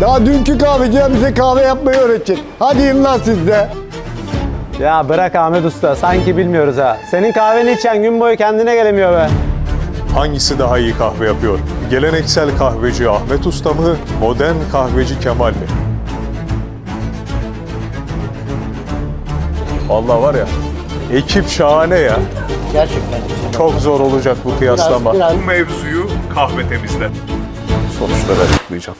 Daha dünkü kahveciye bize kahve yapmayı öğretecek. Hadi in lan siz de. Ya bırak Ahmet Usta sanki bilmiyoruz ha. Senin kahveni içen gün boyu kendine gelemiyor be. Hangisi daha iyi kahve yapıyor? Geleneksel kahveci Ahmet Usta mı, modern kahveci Kemal mi? Vallahi var ya, ekip şahane ya. Gerçekten. Çok zor olacak bu kıyaslama. biraz- Bu mevzuyu kahve temizle. Sonuçları açıklayacağım.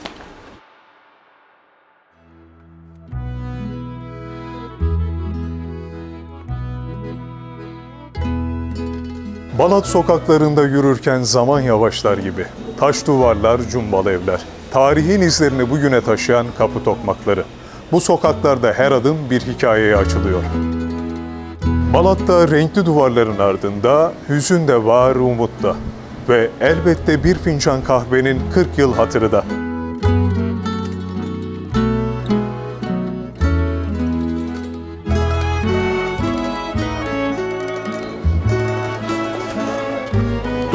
Balat sokaklarında yürürken zaman yavaşlar gibi. Taş duvarlar, cumbalı evler. Tarihin izlerini bugüne taşıyan kapı tokmakları. Bu sokaklarda her adım bir hikayeye açılıyor. Balat'ta renkli duvarların ardında hüzün de var, umut da. Ve elbette bir fincan kahvenin 40 yıl hatırı da.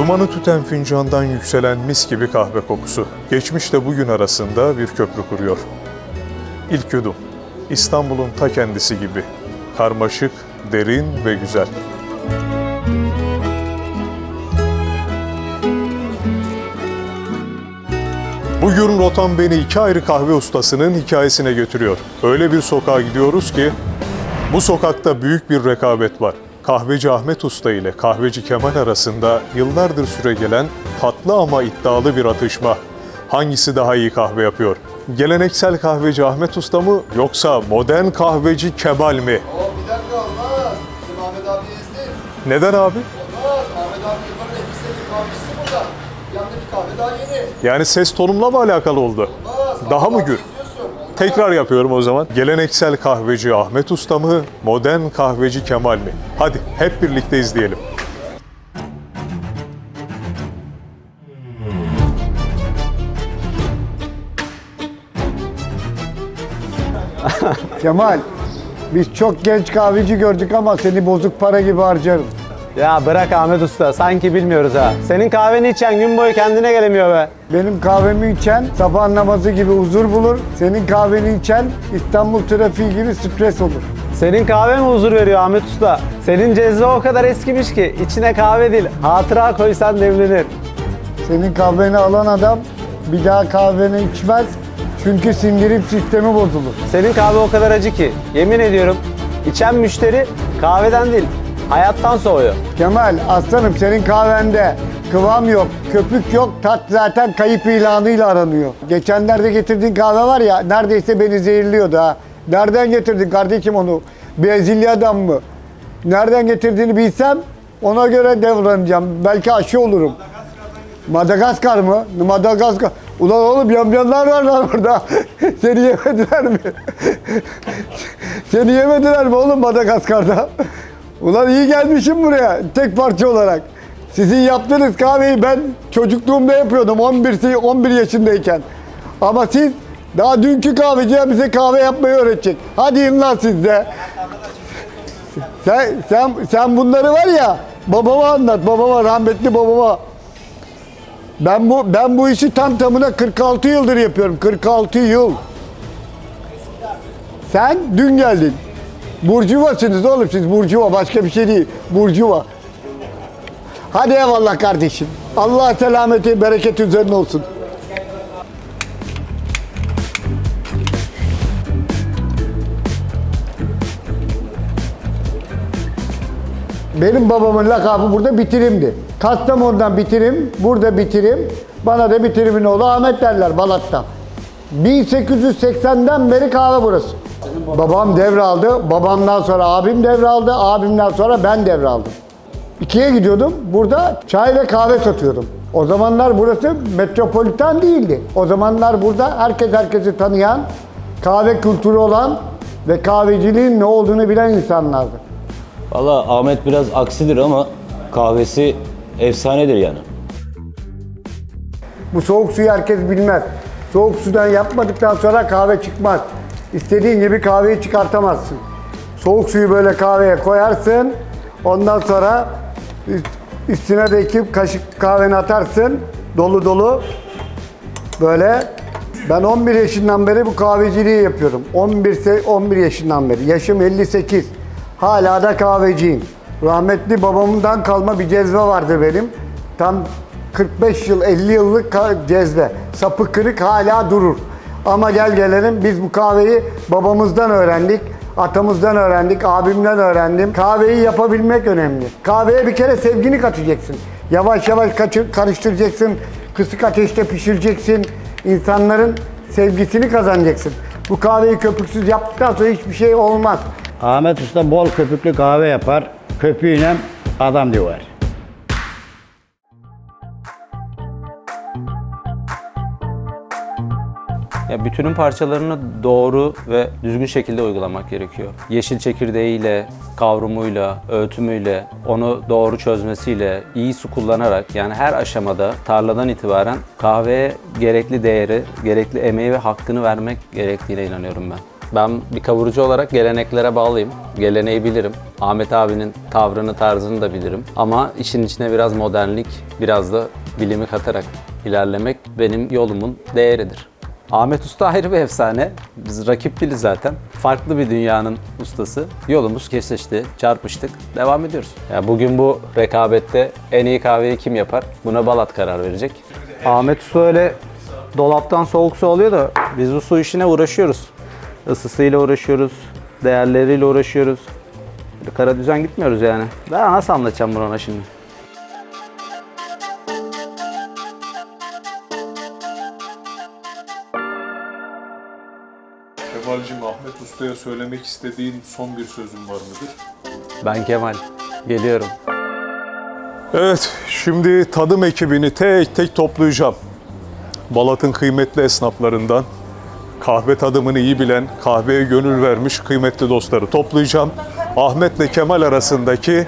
Dumanı tüten fincandan yükselen mis gibi kahve kokusu. Geçmişle bugün arasında bir köprü kuruyor. İlk yudum. İstanbul'un ta kendisi gibi. Karmaşık, derin ve güzel. Bugün rotam beni iki ayrı kahve ustasının hikayesine götürüyor. Öyle bir sokağa gidiyoruz ki bu sokakta büyük bir rekabet var. Kahveci Ahmet Usta ile kahveci Kemal arasında yıllardır süre gelen tatlı ama iddialı bir atışma. Hangisi daha iyi kahve yapıyor? Geleneksel kahveci Ahmet Usta mı yoksa modern kahveci Kemal mi? Bir dakika olmaz. Bizim Ahmet abi. Neden abi? Olmaz. Ahmet abi yılların etkisi bir kahvesi burada. Yanındaki kahve daha yeni. Yani ses tonumla mı alakalı oldu? Olmaz. Daha mı gür? Tekrar yapıyorum o zaman. Geleneksel kahveci Ahmet Usta mı, modern kahveci Kemal mi? Hadi hep birlikte izleyelim. Kemal, biz çok genç kahveci gördük ama seni bozuk para gibi harcarım. Ya bırak Ahmet Usta sanki bilmiyoruz ha. Senin kahveni içen gün boyu kendine gelemiyor be. Benim kahvemi içen sabah namazı gibi huzur bulur. Senin kahveni içen İstanbul trafiği gibi stres olur. Senin kahve mi huzur veriyor Ahmet Usta? Senin cezve o kadar eskimiş ki içine kahve değil hatıra koysan demlenir. Senin kahveni alan adam bir daha kahveni içmez. Çünkü sindirim sistemi bozulur. Senin kahve o kadar acı ki yemin ediyorum içen müşteri kahveden değil hayattan soğuyor. Kemal aslanım senin kahvende kıvam yok, köpük yok, tat zaten kayıp ilanıyla aranıyor. Geçenlerde getirdiğin kahve var ya neredeyse beni zehirliyordu ha. Nereden getirdin kardeşim onu? Brezilya'dan mı? Nereden getirdiğini bilsem ona göre davranacağım. Belki aşı olurum. Madagaskar mı? Madagaskar. Ulan oğlum yamyamlar var lan burada. Seni yemediler mi? Seni yemediler mi oğlum Madagaskar'da? Ulan iyi gelmişim buraya tek parça olarak. Sizin yaptığınız kahveyi ben çocukluğumda yapıyordum 11, 11 yaşındayken. Ama siz daha dünkü kahveciye bize kahve yapmayı öğretecek. Hadi in lan siz de. Sen, sen, sen bunları var ya babama anlat babama rahmetli babama. Ben bu ben bu işi tam tamına 46 yıldır yapıyorum. 46 yıl. Sen dün geldin. Burcuvasınız oğlum siz burcuva başka bir şey değil. Burcuva. Hadi eyvallah kardeşim. Allah selameti, bereketi üzerine olsun. Benim babamın lakabı burada bitirimdi. Kastamonu'dan bitirim, burada bitirim. Bana da bitirimin oğlu Ahmet derler Balat'ta. 1880'den beri kahve burası. Babam devraldı, babamdan sonra abim devraldı, abimden sonra ben devraldım. İkiye gidiyordum, burada çay ve kahve satıyordum. O zamanlar burası metropolitan değildi. O zamanlar burada herkes herkesi tanıyan, kahve kültürü olan ve kahveciliğin ne olduğunu bilen insanlardı. Valla Ahmet biraz aksidir ama kahvesi efsanedir yani. Bu soğuk suyu herkes bilmez. Soğuk sudan yapmadıktan sonra kahve çıkmaz. İstediğin gibi kahveyi çıkartamazsın. Soğuk suyu böyle kahveye koyarsın. Ondan sonra üstüne de iki kaşık kahveni atarsın. Dolu dolu. Böyle Ben 11 yaşından beri bu kahveciliği yapıyorum. 11 se 11 yaşından beri. Yaşım 58. Hala da kahveciyim. Rahmetli babamdan kalma bir cezve vardı benim. Tam 45 yıl, 50 yıllık cezve. Sapı kırık hala durur. Ama gel gelelim biz bu kahveyi babamızdan öğrendik. Atamızdan öğrendik, abimden öğrendim. Kahveyi yapabilmek önemli. Kahveye bir kere sevgini katacaksın. Yavaş yavaş kaçır- karıştıracaksın. Kısık ateşte pişireceksin. İnsanların sevgisini kazanacaksın. Bu kahveyi köpüksüz yaptıktan sonra hiçbir şey olmaz. Ahmet Usta bol köpüklü kahve yapar. Köpüğüyle adam diyor. Ya bütünün parçalarını doğru ve düzgün şekilde uygulamak gerekiyor. Yeşil çekirdeğiyle, kavrumuyla, öğütümüyle, onu doğru çözmesiyle, iyi su kullanarak yani her aşamada tarladan itibaren kahveye gerekli değeri, gerekli emeği ve hakkını vermek gerektiğine inanıyorum ben. Ben bir kavurucu olarak geleneklere bağlıyım. Geleneği bilirim. Ahmet abinin tavrını, tarzını da bilirim. Ama işin içine biraz modernlik, biraz da bilimi katarak ilerlemek benim yolumun değeridir. Ahmet Usta ayrı bir efsane. Biz rakip değiliz zaten. Farklı bir dünyanın ustası. Yolumuz kesişti, çarpıştık. Devam ediyoruz. Ya bugün bu rekabette en iyi kahveyi kim yapar? Buna Balat karar verecek. Ahmet Usta öyle dolaptan soğuk su alıyor da biz bu su işine uğraşıyoruz. Isısıyla uğraşıyoruz, değerleriyle uğraşıyoruz. Böyle kara düzen gitmiyoruz yani. Ben nasıl anlatacağım bunu ona şimdi? Usta'ya söylemek istediğin son bir sözün var mıdır? Ben Kemal. Geliyorum. Evet, şimdi tadım ekibini tek tek toplayacağım. Balat'ın kıymetli esnaflarından, kahve tadımını iyi bilen, kahveye gönül vermiş kıymetli dostları toplayacağım. Ahmet'le Kemal arasındaki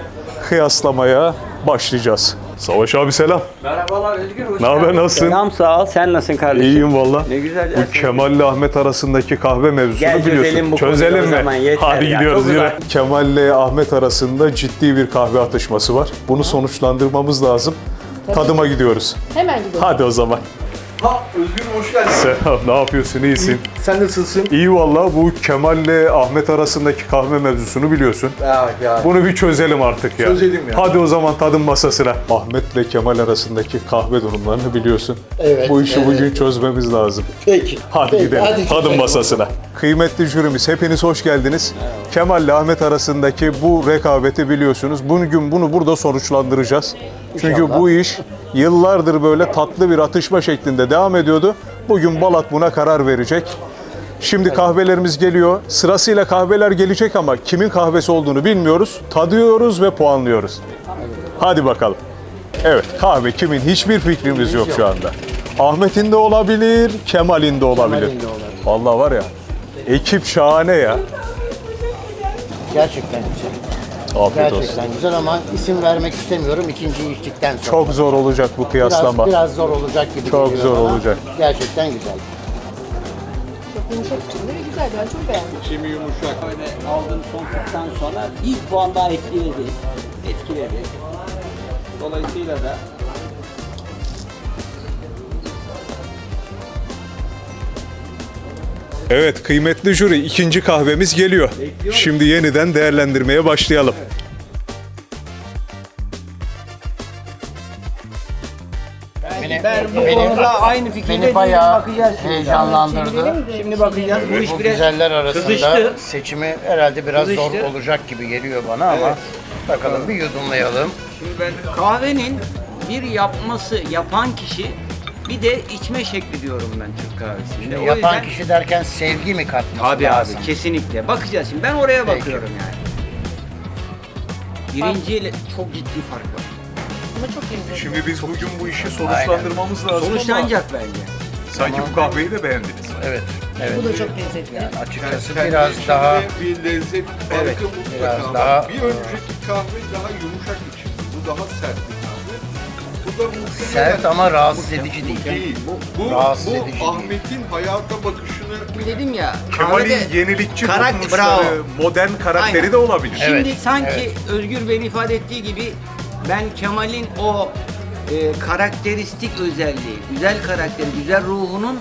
kıyaslamaya başlayacağız. Savaş abi selam. Merhabalar Özgür, hoş Ne haber, nasılsın? Selam sağ ol, sen nasılsın kardeşim? İyiyim valla. Ne güzel. Bu Kemal ile Ahmet arasındaki kahve mevzusunu Gel çözelim biliyorsun. bu konuyu o mi? zaman, yeter Hadi ya, gidiyoruz çok uzak. Kemal ile Ahmet arasında ciddi bir kahve atışması var. Bunu sonuçlandırmamız lazım. Tadıma gidiyoruz. Hemen gidelim. Hadi o zaman. Ha Özgür hoş geldin. Selam, ne yapıyorsun? İyisin. Sen nasılsın? İyi valla bu Kemal ile Ahmet arasındaki kahve mevzusunu biliyorsun. Ya ya. Bunu bir çözelim artık ya. Çözelim ya. Hadi o zaman tadım masasına. Ahmet ile Kemal arasındaki kahve durumlarını biliyorsun. Evet, Bu işi evet. bugün çözmemiz lazım. Peki. Hadi Peki, gidelim hadi tadım masasına. Kıymetli jürimiz hepiniz hoş geldiniz. Kemal ile Ahmet arasındaki bu rekabeti biliyorsunuz. Bugün bunu burada sonuçlandıracağız. Çünkü bu iş yıllardır böyle tatlı bir atışma şeklinde devam ediyordu. Bugün Balat buna karar verecek. Şimdi kahvelerimiz geliyor. Sırasıyla kahveler gelecek ama kimin kahvesi olduğunu bilmiyoruz. Tadıyoruz ve puanlıyoruz. Hadi bakalım. Evet kahve kimin hiçbir fikrimiz yok şu anda. Ahmet'in de olabilir, Kemal'in de olabilir. Vallahi var ya ekip şahane ya. Gerçekten güzel. Afiyet olsun. Gerçekten güzel ama isim vermek istemiyorum ikinciyi içtikten sonra. Çok zor olacak bu biraz, kıyaslama. biraz zor olacak gibi Çok geliyor zor bana. olacak. Gerçekten güzel. Çok yumuşak içinde ve güzel. Ben çok beğendim. Böyle aldığım son tuttan sonra bir puan daha etkiledi. Etkiledi. Dolayısıyla da Evet kıymetli jüri ikinci kahvemiz geliyor. Şimdi yeniden değerlendirmeye başlayalım. Beni, ben bu beni- konuda aynı fikirde beni bayağı Bakacağız şimdi. heyecanlandırdı. Şimdi bakacağız. Bu iş Bu biraz güzeller arasında kızıştı. seçimi herhalde biraz zor Kızıştı. olacak gibi geliyor bana ama bakalım bir yudumlayalım. Şimdi ben kahvenin bir yapması, yapan kişi bir de içme şekli diyorum ben Türk kahvesinde. O Yapan yüzden- kişi derken sevgi mi katması Tabii lazım? abi kesinlikle. Bakacağız şimdi. Ben oraya Peki. bakıyorum yani. Birinciyle çok ciddi fark var. Ama çok yumuşak. Şimdi biz bugün bu işi sonuçlandırmamız lazım Sonuçlanacak bence. sanki bu kahveyi de beğendiniz. Evet. Evet. Bu da çok lezzetli. Yani açıkçası biraz daha bir lezzet farkı Evet, mutlaka biraz var. daha, bir önceki kahve daha yumuşak içimdi. Bu daha sert bir kahve. Bu sert ama rahatsız edici değil. değil. Bu, bu, Rahatsız bu edici değil. Ahmet'in hayata bakışını Dedim ya. Kemal'in kahvede- yenilikçi Karak- dokunuşları, modern karakteri Aynen. de olabilir. Şimdi Evet, sanki evet. Özgür Bey'in ifade ettiği gibi ben Kemal'in o e, karakteristik özelliği, güzel karakteri, güzel ruhunun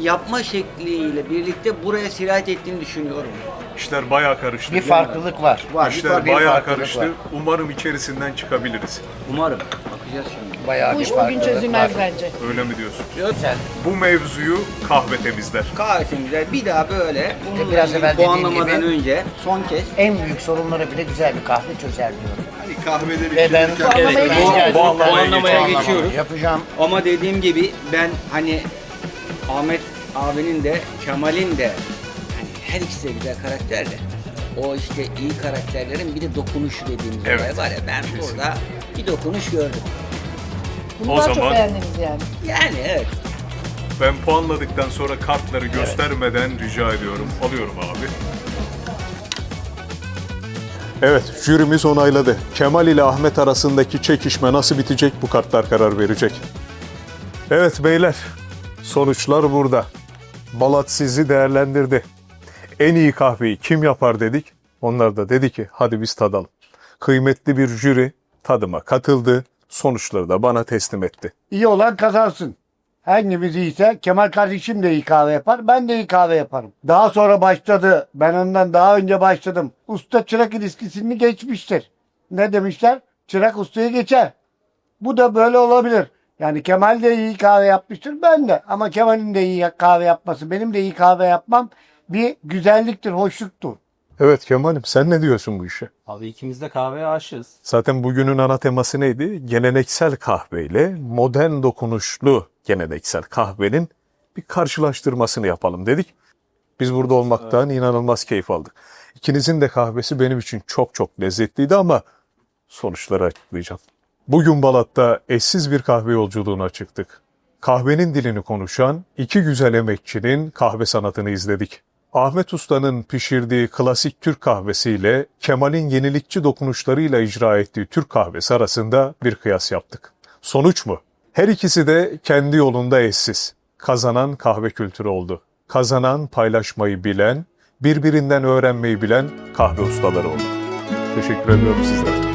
yapma şekliyle birlikte buraya sirayet ettiğini düşünüyorum. İşler bayağı karıştı. Bir farklılık var. Var, bir İşler fark- bir bayağı farklılık karıştı. var. Umarım içerisinden çıkabiliriz. Umarım. Bakacağız şimdi. Bayağı Bu bir iş bugün farklılık çözülmez var. bence. Öyle mi diyorsun? Güzel. Bu mevzuyu kahve temizler. Gayet güzel. Bir daha böyle bununla Biraz ilgili evvel dediğim puanlamadan gibi- önce son kez En büyük sorunları bile güzel bir kahve çözer diyorum. Hani kahveleri Ve ben Puanlamaya Evet, geçiyoruz. Bu- geçiyoruz. geçiyoruz. Yapacağım. Ama dediğim gibi ben hani Ahmet abinin de Kemal'in de hani her ikisi de güzel karakter de o işte iyi karakterlerin bir de dokunuşu dediğimiz Evet. olay var ya ben burada bir dokunuş gördüm. Bunu O daha zaman- çok beğendiniz yani. Yani evet. Ben puanladıktan sonra kartları göstermeden rica ediyorum. Alıyorum abi. Evet, jürimiz onayladı. Kemal ile Ahmet arasındaki çekişme nasıl bitecek bu kartlar karar verecek. Evet beyler, sonuçlar burada. Balat sizi değerlendirdi. En iyi kahveyi kim yapar dedik. Onlar da dedi ki hadi biz tadalım. Kıymetli bir jüri tadıma katıldı. Sonuçları da bana teslim etti. İyi olan kazansın. Hangimiz iyiyse Kemal kardeşim de iyi kahve yapar. Ben de iyi kahve yaparım. Daha sonra başladı. Ben ondan daha önce başladım. Usta çırak ilişkisini geçmiştir. Ne demişler? Çırak ustayı geçer. Bu da böyle olabilir. Yani Kemal de iyi kahve yapmıştır. Ben de. Ama Kemal'in de iyi kahve yapması, benim de iyi kahve yapmam bir güzelliktir, hoşluktur. Evet Kemal'im sen ne diyorsun bu işe? Abi ikimiz de kahveye aşığız. Zaten bugünün ana teması neydi? Geleneksel kahveyle modern dokunuşlu geleneksel kahvenin bir karşılaştırmasını yapalım dedik. Biz burada olmaktan inanılmaz keyif aldık. İkinizin de kahvesi benim için çok çok lezzetliydi ama sonuçları açıklayacağım. Bugün Balat'ta eşsiz bir kahve yolculuğuna çıktık. Kahvenin dilini konuşan iki güzel emekçinin kahve sanatını izledik. Ahmet Usta'nın pişirdiği klasik Türk kahvesiyle Kemal'in yenilikçi dokunuşlarıyla icra ettiği Türk kahvesi arasında bir kıyas yaptık. Sonuç mu? Her ikisi de kendi yolunda eşsiz. Kazanan kahve kültürü oldu. Kazanan paylaşmayı bilen, birbirinden öğrenmeyi bilen kahve ustaları oldu. Teşekkür ediyorum sizlere.